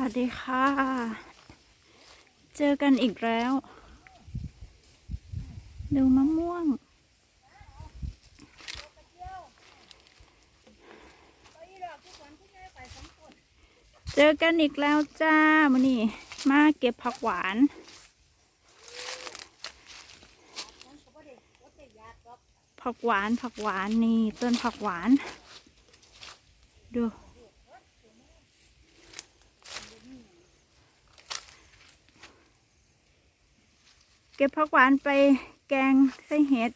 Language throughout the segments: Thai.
วัสดีค่ะ เจอกันอีกแล้ว ดูมะม่วง เจอกันอีกแล้วจ้ามานี่มาเก็บผักหวานผักหวานผักหวานนี่ต้นผักหวาน ดู เก็บผักหวานไปแกงไส้เห็ด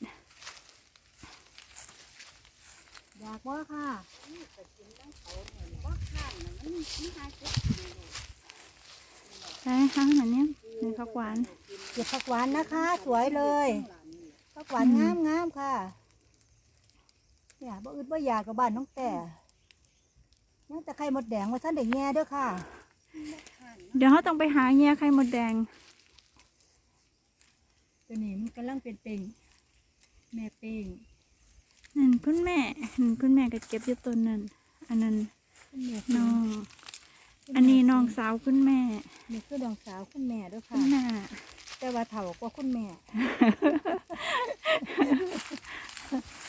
อยากว่าค่ะใช่ค่ะเหมือนเนี้ยในผักหวานเก็บผักหวานนะคะ สวยเลยผักหวานอืมงามงามๆค่ะเนี่ยบ่อึดบ่อยากกับบ้านน้องแต่ยังแต่ไข่มดแดงว่าท่านได้แง่เด้อค่ะ เดี๋ยวเขาต้องไปหาเงี้ยไข่มดแดง ตัวนี้มันกำลังเป็นเป่งแม่เป่งนั่นคุณแม่นั่นคุณแม่ก็เก็บอยู่ต้นนั่นอันนั้นคุณแม่น้องอันนี้น้องสาวคุณแม่นี่คือดองสาวคุณแม่เด้อคุค่ะณแม่แต่ว่าเฒ่ากว่าคุณแม่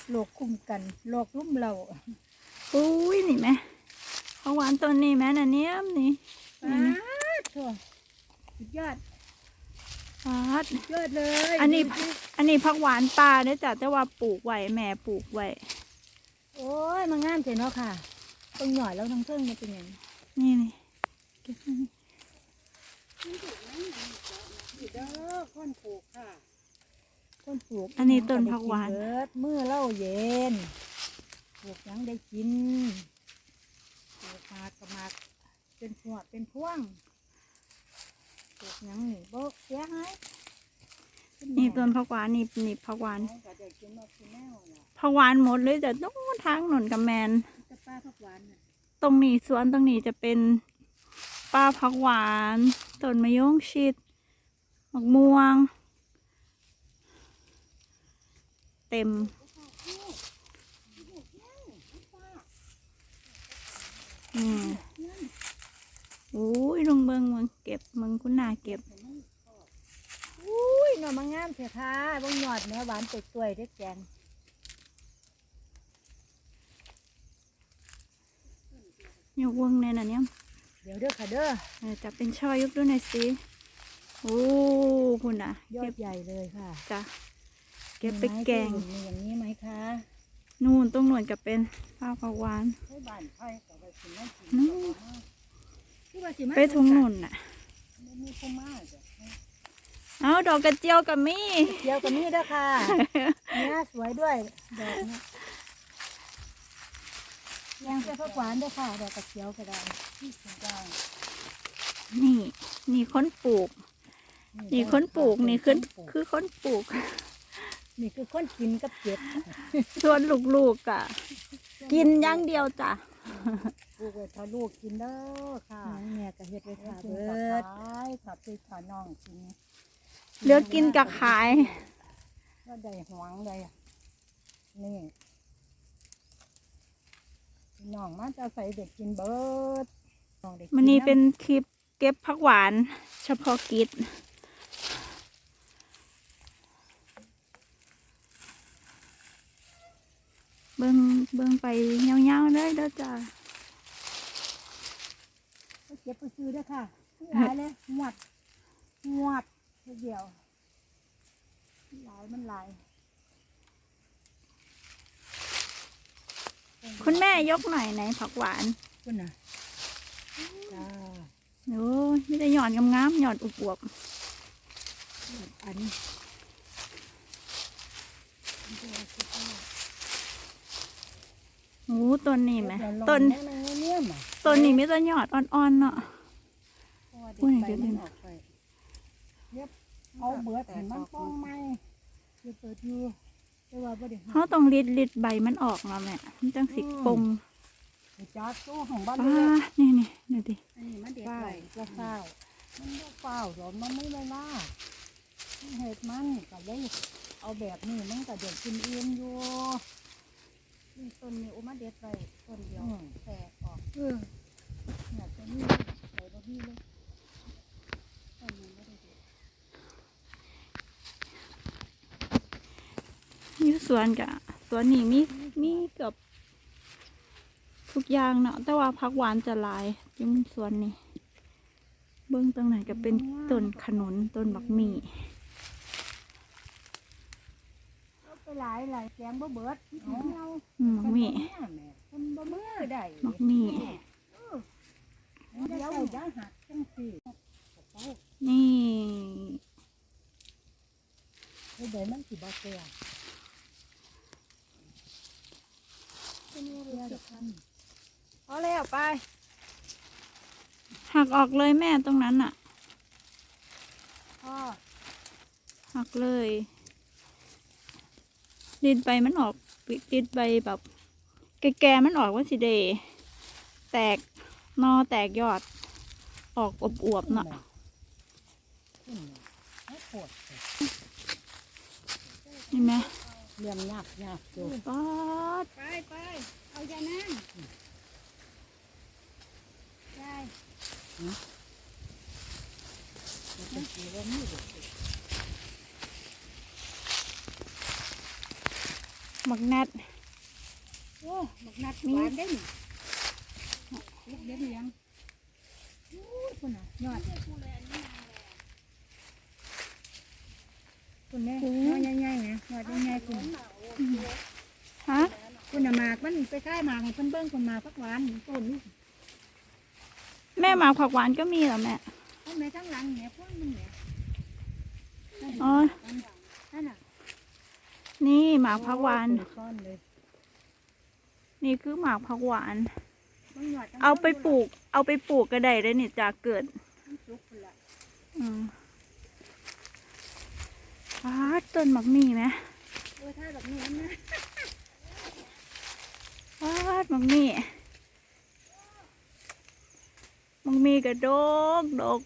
โลกคุมกันโลกลุ่มเราอุ้ยนี่แม่ผักหวานต้นนี้แม่น่ะเนี้ยมนี่ป้าดโถ่สุดยอด ฟาดสุดยอดเลยอันนี้ดูสิอันนี้ผักหวานป่าเด้อจ้ะแต่ว่าปลูกไว้แม่ปลูกไว้โอ้ยมางามเจ๋เนาะค่ะตรงหน่อยแล้วทั้งเทิงมันเป็นหยังนี่นี่เก็บไว้นี่นี่เด้อคนปลูกค่ะคนปลูกอันนี้ต้นผักหวานเบิดมือเล่าเย็นปลูกหยังได้กินปลูกหมากกับหมากเป็นพวงเป็นพ่วง ปลูกหยังนี่บกเสียหายนี่ต้นผักหวานนี่นี่ผักหวาน ก็ได้กินมากินแน่น่ะผักหวานหมดเลยแต่ต้องทางหนุนกับแมนจะป้าผักหวานน่ะตรงนี้สวนตรงนี้จะเป็นป้าผักหวานต้นมะยงชิดมะม่วง เต็ม อืม อุ้ยลงเบิงเมืองเก็บเมืองคุณนาเก็บอุ้ยหน่อมางามเสียค่ะบงหยอดแม่หวานเปื่อยๆได้แกงยกวงในน่ะเนี่ยเดี๋ยวเด้อค่ะเด้อเออจะเป็นช่อยกดูหน่อยสิโอ้คุณน่ะยอเก็ดบใหญ่เลยค่ะจ้ะเก็บไปมีหมแกงที่อื่นมีอย่างนี้ไหมคะนู่นตรงหนวนจะเป็นป้าผักหวานให้บ้านไผ่กับไปกินน้ ไปทุงหนุนน่ะไม่มีผู้มาจ้ะเอาดอกกระเจียวกับมี่เดี๋ยวกับนี่เด้อค่ะเนี่ยสวยด้วยดอกเนี่ยยังใส่ผักหวานด้วยค่ะดอกกระเจียวก็ได้ที่สุดได้นี่ นี่คนปลูก นี่คนปลูกนี่คือคือคนปลูก นี่คือคนกินกับเก็บส่วนลูกๆอะ กินอย่างเดียวจ้ะป ลูกไว้ถ้าลูกกินเด้อค่ะแม่ก็เฮ็ดไว้ค่ะเบิดขายกับพี่ขาน้องกินเหลือกินกับขายก็ได้หวงได้นี่พี่น้องมาจะใส่เด็กกินเบิดน้องได้กิมันนี้ำเป็นคลิปเก็บผักหวาน เฉพาะกิจเบิ่งเบิ่งไปเงาๆเลยเด้อจ้ะ เก็บไปซื้อเด้อค่ะหลายเลยหวดหวดเดียวหลายมันหลายคุณแม่ยกหน่อยไหนผักหวานคุณน่ะจ้าโอ้ยไมแต่ได้หย่อนงามๆหย่อนอุบวบอันๆโอ้ต้นนี้ไหมเดี๋ยวลองต้น แม่มันเนี่ยมาต้นนี้มีแต่หยอดอ่อนๆเนาะอุ้ยเดี๋ยวมัเดี๋ยวออกไปเย็บเอาเบิดเห็นมันป้องไหมเดี๋ยวเปิดอยู่แต่ว่าบ่ได้เขาต้องรีดรีดใบมันออกเนาะแม่มันจังสิปงจัดตู้ของบ้านป้าเล็กนี่นี่ดูดิอันนี้มันเด็ดไว้จะเฝ้ามันบ่เฝ้าหรอกมันไม่เวลาเหตุมันก็เลยเอาแบบนี้มันก็เดี๋ยวกินเองอยู่นี่ ต้นนี้อุมาเด็ดไว้ต้นเดียวแตกออกเนี่ยต้นนี้ใส่บะหมี่เลยต้นนี้ไม่ได้เด็ดยูสวนกะสวนนี่มีมีกับทุกอย่างเนาะแต่ว่าผักหวานจะลายยิ่งสวนนี่เบื้องตรงไหนก็เป็นต้นขนุนต้นบักมี่ หลายหลายแกงบ่เบิดที่ถึงเอาอืมบักหมี่คนบ่มือได้บักหมี่เดี๋ยวจะหักจังซี่นี่เดี๋ยวมันสิบ่เสียเป็นเรื่องสำคัญพอแล้วไป หักออกเลยแม่ตรงนั้นอะพ่อหักเลย ดินใบมันออกดินใบแบบ แก่ๆมันออกว่าสิเดแตกนอแตกยอด ออกอวบๆเนาะขึ้นให้ปวดเห็นไหมเรื่องยากยากจูป๊อดไปไปเอาอย่านั่งได้ มันสิว่ามีเด็ก หมักนัดโอ้บักนัดหวานได้นี่ลูกเด็ดเลี้ยงโอ้ยคุณน่ะยอดคุณแม่ยอดใหญ่ๆนะยอดใหญ่ๆคุณฮะคุณน่ะหมากมันไปค่ายหมากให้เพิ่นเบิ่งคุณหมากพักหวานต้นนี้แม่หมากผักหวานก็มีเหรอแม่ต้นแม่ทั้งหลังเนี่ยพวกมันเนี่ยอ๋อนั่นน่ะนี่ หมากผักหวานโอ้ยต้นเลยนี่คือหมากผักหวาน มันยอดทั้งเอาไปปลูก เอาไปปลูกก็ได้เลยนี่จากเกิด มันสุกพุ่นละอืมป๊าดต้นหมักหมี่ไหมเออถ้าแบบนี้นะป๊าดหมักหมี่หมักหมี่กระดกดก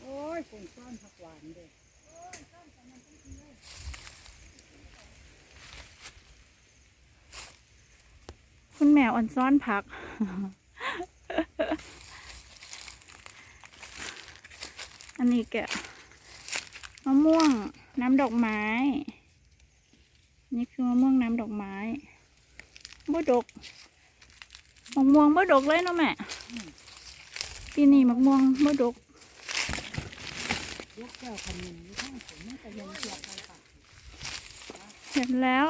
โอ้ยคุณต้นผักหวานเด้อ คุณแม่อ่อนซ้อนผัก อันนี้แกะมะม่วงน้ำดอกไม้ นี่คือมะม่วงน้ำดอกไม้บ่ดกมะม่วงบ่ดกเลยเนาะแม่ปีนี้มะม่วงบ่ดกลูกแก้วขมิ้นอยู่ข้างมมันก็ยังเสียบกันปากเห็นแล้ว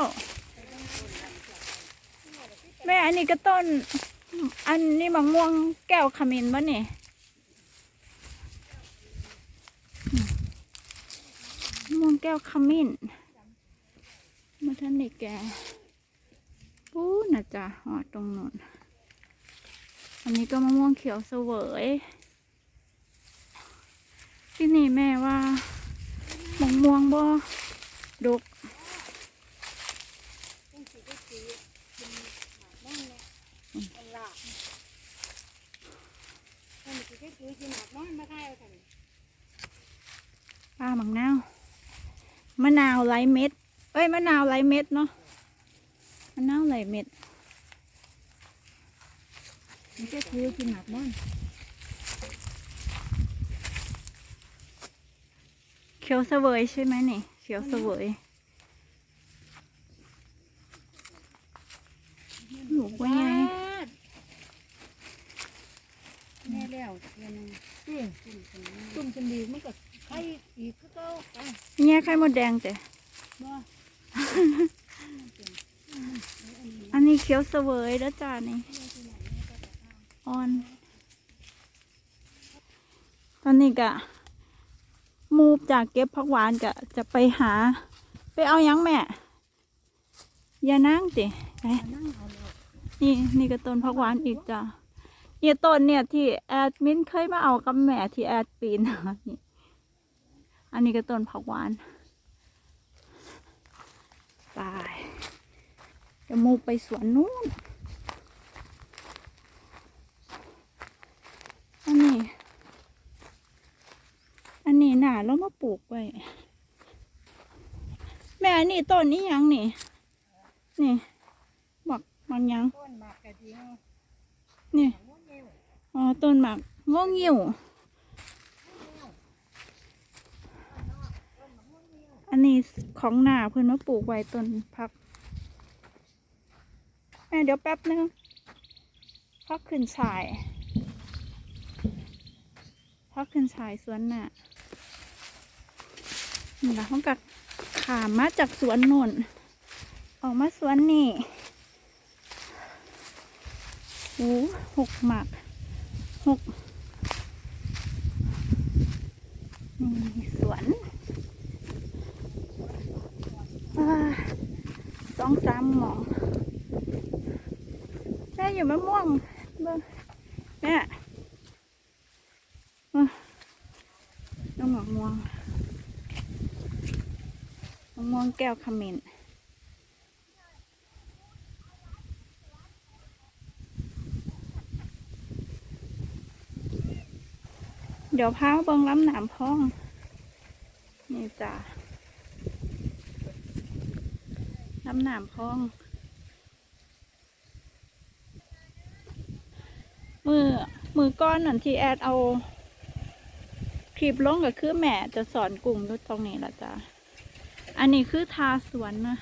แม่อันนี้ก็ต้น อันนี้มะม่วงแก้วขมิ้นบ่นี่มะม่วงแก้วขมิ้นมาท่านนี่แกปู้นะจ๊ะหอดตรงนู้นอันนี้ก็มะม่วงเขียวเสวยที่นี่แม่ว่ามะม่วงบ่ดก มัน ละมันสิได้ซื้อกินหนักน้อยมาได้เอากันปลาหมักนาวมะนาวไร้เม็ด เอ้ยมะนาวไร้เม็ดเนาะมะนาวไร้เม็ดมันก็คือกินหนักมันเขียวเสวยใช่ไหมนี่เขียวเสวยหนูว่าไง แม่แล้วเดือนหนึงจริงตุ่มจนดีมันก็ไข่อีกคือเก่าไปแง่ไข่มดแดงแต่บ่ อันนี้เขียวเสวยแล้วจ้านี่อ่อน ตอนนี้กะ มูฟจากเก็บผักหวานกะจะไปหา ไปเอาหยังแม่อย่านั่งติไปนั่งเอาแล้วนี่นี่ก็ต้นผักหวานอีกจ้ะ เนี่ยต้นเนี่ยที่แอดมินเคยมาเอากับแม่ที่แอดปีนนี่อันนี้ก็ต้นผักหวานไปเดี๋ยวมูไปสวนนู้นอันนี้ อันนี้หนาแล้วมาปลูกไว้ แม่อันนี้ต้นนี้ยังนี่ นี่บักมันยัง ต้นหมากกะดิงนี่หัง อ๋อต้นหมากงองิ่วอันนี้ของหนาเพื่อนมาปลูกไว้ต้นพักแม่เดี๋ยวแป๊บนึงพักขึ้นชายพักขึ้นชายสวนน่ะนี่ละห้องกับขามมาจากสวนนนออกมาสวนนี่โอ้หกหมัก หกนี่สวนสองสามหมองแม่อยู่มะม่วงเบิ่งแม่อะน้องหมอกม่วงมะม่วงแก้วขมิ้น เดี๋ยวพาเบิงล้ำหนามพ้อง นี่จ้ะน้ำหนามพอง มือมือก้อนนั่นที่แอดเอาคลิปลงก็คือแม่จะสอนกลุ่มอยู่ตรงนี้ละจ้ะอันนี้คือทาสวนนะ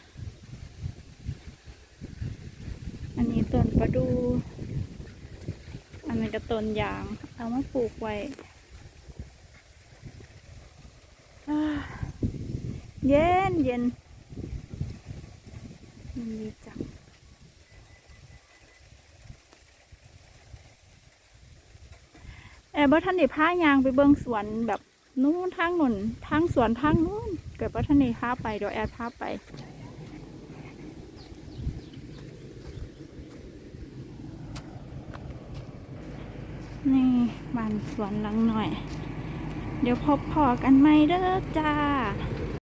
อันนี้ต้นประดู อันนี้ก็ต้นยาง เอามาปลูกไว้อ่า เย็นเย็นมันดีจังแอบว่าท่านได้พายางไปเบิ่งสวนแบบนู้นทางนุ่นทางสวนทางนู้นเกิดว่าท่านได้พาไปเดี๋ยวแอดพาไปนี่บ้านสวนหลังหน่อย เดี๋ยวพบพอกันไหมเด้อจ้า